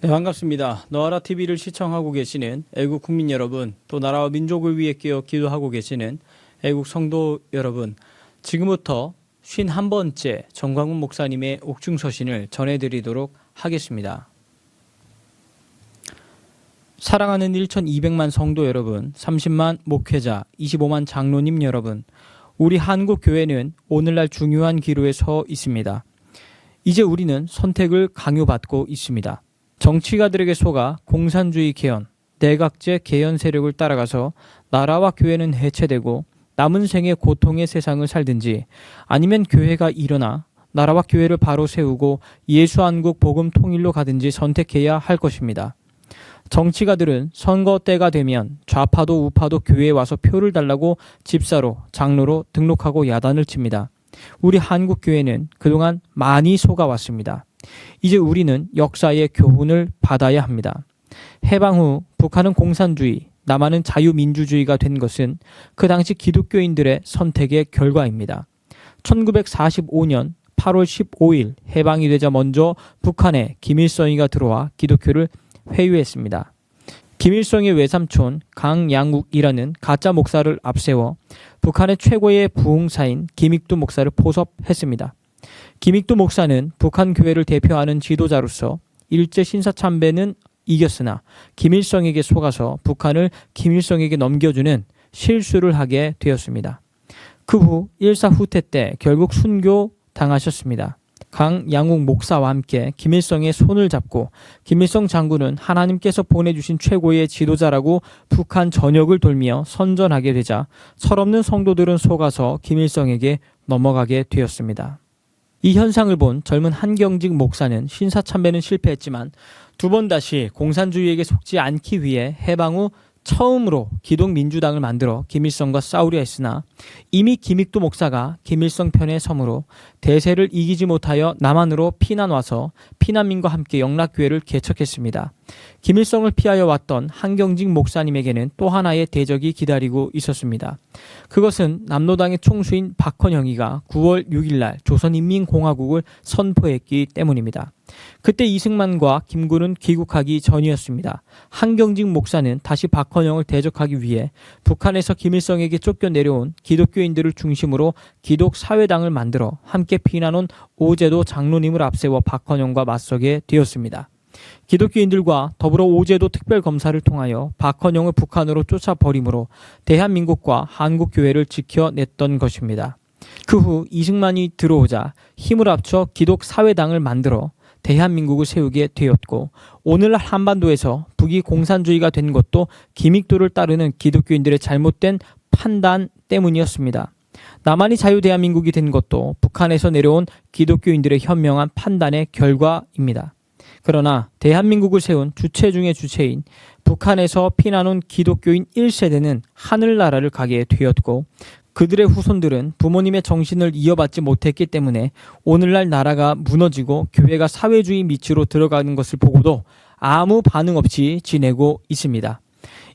네, 반갑습니다. 너하라 TV를 시청하고 계시는 애국 국민 여러분, 또 나라와 민족을 위해 깨어 기도하고 계시는 애국 성도 여러분, 지금부터 51번째 정광훈 목사님의 옥중서신을 전해드리도록 하겠습니다. 사랑하는 1,200만 성도 여러분, 30만 목회자, 25만 장로님 여러분, 우리 한국 교회는 오늘날 중요한 기로에 서 있습니다. 이제 우리는 선택을 강요받고 있습니다. 정치가들에게 속아 공산주의 개헌, 내각제 개헌 세력을 따라가서 나라와 교회는 해체되고 남은 생의 고통의 세상을 살든지 아니면 교회가 일어나 나라와 교회를 바로 세우고 예수 한국 복음 통일로 가든지 선택해야 할 것입니다. 정치가들은 선거 때가 되면 좌파도 우파도 교회에 와서 표를 달라고 집사로 장로로 등록하고 야단을 칩니다. 우리 한국 교회는 그동안 많이 속아왔습니다. 이제 우리는 역사의 교훈을 받아야 합니다. 해방 후 북한은 공산주의, 남한은 자유민주주의가 된 것은 그 당시 기독교인들의 선택의 결과입니다. 1945년 8월 15일 해방이 되자 먼저 북한에 김일성이가 들어와 기독교를 회유했습니다. 김일성의 외삼촌 강양욱이라는 가짜 목사를 앞세워 북한의 최고의 부흥사인 김익두 목사를 포섭했습니다. 김익두 목사는 북한 교회를 대표하는 지도자로서 일제 신사 참배는 이겼으나 김일성에게 속아서 북한을 김일성에게 넘겨주는 실수를 하게 되었습니다. 그 후 일사 후퇴 때 결국 순교 당하셨습니다. 강양욱 목사와 함께 김일성의 손을 잡고 김일성 장군은 하나님께서 보내주신 최고의 지도자라고 북한 전역을 돌며 선전하게 되자 철없는 성도들은 속아서 김일성에게 넘어가게 되었습니다. 이 현상을 본 젊은 한경직 목사는 신사참배는 실패했지만 두 번 다시 공산주의에게 속지 않기 위해 해방 후 처음으로 기독민주당을 만들어 김일성과 싸우려 했으나 이미 김익두 목사가 김일성 편에 서므로 대세를 이기지 못하여 남한으로 피난 와서 피난민과 함께 영락교회를 개척했습니다. 김일성을 피하여 왔던 한경직 목사님에게는 또 하나의 대적이 기다리고 있었습니다. 그것은 남노당의 총수인 박헌영이가 9월 6일날 조선인민공화국을 선포했기 때문입니다. 그때 이승만과 김구는 귀국하기 전이었습니다. 한경직 목사는 다시 박헌영을 대적하기 위해 북한에서 김일성에게 쫓겨 내려온 기독교인들을 중심으로 기독사회당을 만들어 함께 피난온 오제도 장로님을 앞세워 박헌영과 맞서게 되었습니다. 기독교인들과 더불어 오제도 특별검사를 통하여 박헌영을 북한으로 쫓아버림으로 대한민국과 한국교회를 지켜냈던 것입니다. 그 후 이승만이 들어오자 힘을 합쳐 기독사회당을 만들어 대한민국을 세우게 되었고 오늘날 한반도에서 북이 공산주의가 된 것도 기믹도를 따르는 기독교인들의 잘못된 판단 때문이었습니다. 남한이 자유 대한민국이 된 것도 북한에서 내려온 기독교인들의 현명한 판단의 결과입니다. 그러나 대한민국을 세운 주체 중의 주체인 북한에서 피난 온 기독교인 1세대는 하늘나라를 가게 되었고 그들의 후손들은 부모님의 정신을 이어받지 못했기 때문에 오늘날 나라가 무너지고 교회가 사회주의 밑으로 들어가는 것을 보고도 아무 반응 없이 지내고 있습니다.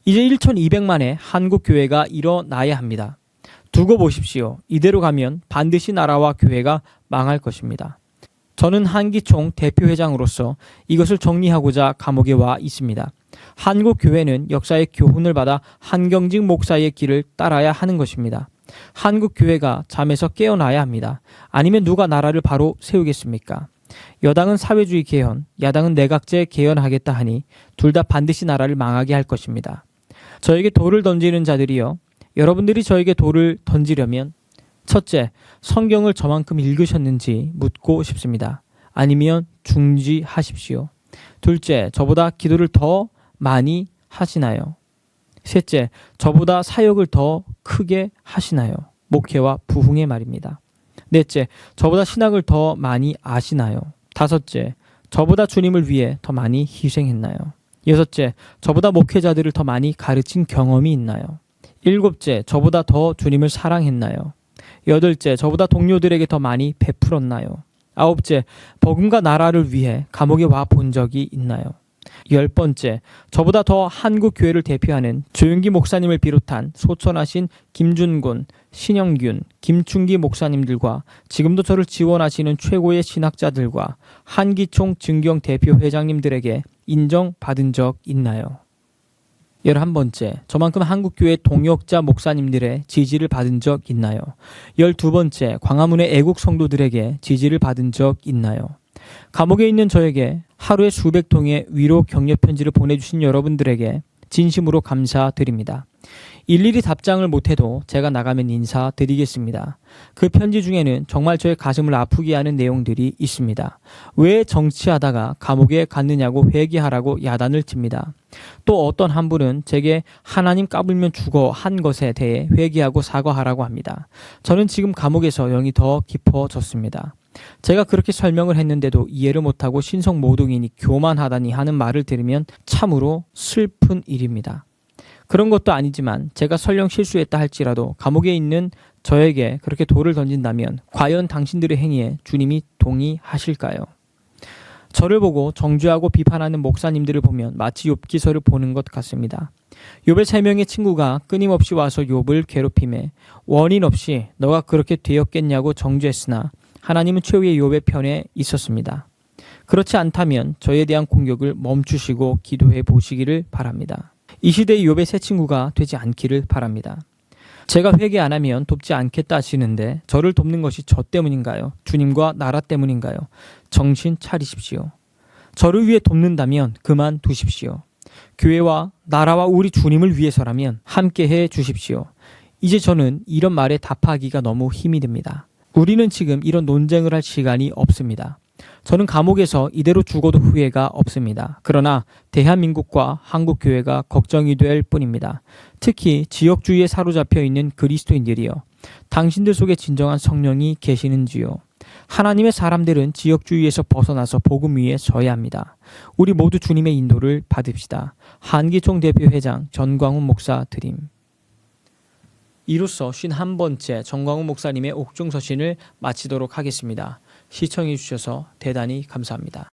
이제 1200만의 한국 교회가 일어나야 합니다. 두고 보십시오. 이대로 가면 반드시 나라와 교회가 망할 것입니다. 저는 한기총 대표회장으로서 이것을 정리하고자 감옥에 와 있습니다. 한국 교회는 역사의 교훈을 받아 한경직 목사의 길을 따라야 하는 것입니다. 한국 교회가 잠에서 깨어나야 합니다. 아니면 누가 나라를 바로 세우겠습니까? 여당은 사회주의 개헌, 야당은 내각제 개헌하겠다 하니 둘 다 반드시 나라를 망하게 할 것입니다. 저에게 돌을 던지는 자들이여 여러분들이 저에게 돌을 던지려면 첫째, 성경을 저만큼 읽으셨는지 묻고 싶습니다. 아니면 중지하십시오. 둘째, 저보다 기도를 더 많이 하시나요? 셋째, 저보다 사역을 더 크게 하시나요? 목회와 부흥의 말입니다. 넷째, 저보다 신학을 더 많이 아시나요? 다섯째, 저보다 주님을 위해 더 많이 희생했나요? 여섯째, 저보다 목회자들을 더 많이 가르친 경험이 있나요? 일곱째, 저보다 더 주님을 사랑했나요? 여덟째, 저보다 동료들에게 더 많이 베풀었나요? 아홉째, 복음과 나라를 위해 감옥에 와 본 적이 있나요? 열 번째, 저보다 더 한국 교회를 대표하는 조윤기 목사님을 비롯한 소천하신 김준곤, 신영균, 김충기 목사님들과 지금도 저를 지원하시는 최고의 신학자들과 한기총 증경 대표 회장님들에게 인정받은 적 있나요? 열한 번째, 저만큼 한국교회 동역자 목사님들의 지지를 받은 적 있나요? 열두 번째, 광화문의 애국 성도들에게 지지를 받은 적 있나요? 감옥에 있는 저에게 하루에 수백 통의 위로 격려 편지를 보내주신 여러분들에게 진심으로 감사드립니다. 일일이 답장을 못해도 제가 나가면 인사드리겠습니다. 그 편지 중에는 정말 저의 가슴을 아프게 하는 내용들이 있습니다. 왜 정치하다가 감옥에 갔느냐고 회개하라고 야단을 칩니다. 또 어떤 한 분은 제게 하나님 까불면 죽어 한 것에 대해 회개하고 사과하라고 합니다. 저는 지금 감옥에서 영이 더 깊어졌습니다. 제가 그렇게 설명을 했는데도 이해를 못하고 신성 모독이니 교만하다니 하는 말을 들으면 참으로 슬픈 일입니다. 그런 것도 아니지만 제가 설령 실수했다 할지라도 감옥에 있는 저에게 그렇게 돌을 던진다면 과연 당신들의 행위에 주님이 동의하실까요? 저를 보고 정죄하고 비판하는 목사님들을 보면 마치 욥기서를 보는 것 같습니다. 욥의 세 명의 친구가 끊임없이 와서 욥을 괴롭힘에 원인 없이 너가 그렇게 되었겠냐고 정죄했으나 하나님은 최후의 욥의 편에 있었습니다. 그렇지 않다면 저에 대한 공격을 멈추시고 기도해 보시기를 바랍니다. 이 시대의 욥의 세 친구가 되지 않기를 바랍니다. 제가 회개 안 하면 돕지 않겠다 하시는데 저를 돕는 것이 저 때문인가요? 주님과 나라 때문인가요? 정신 차리십시오. 저를 위해 돕는다면 그만 두십시오. 교회와 나라와 우리 주님을 위해서라면 함께 해 주십시오. 이제 저는 이런 말에 답하기가 너무 힘이 듭니다. 우리는 지금 이런 논쟁을 할 시간이 없습니다. 저는 감옥에서 이대로 죽어도 후회가 없습니다. 그러나 대한민국과 한국 교회가 걱정이 될 뿐입니다. 특히 지역주의에 사로잡혀 있는 그리스도인들이요. 당신들 속에 진정한 성령이 계시는지요. 하나님의 사람들은 지역주의에서 벗어나서 복음 위에 서야 합니다. 우리 모두 주님의 인도를 받읍시다. 한기총 대표 회장 전광훈 목사 드림. 이로써 51번째 정광훈 목사님의 옥중 서신을 마치도록 하겠습니다. 시청해 주셔서 대단히 감사합니다.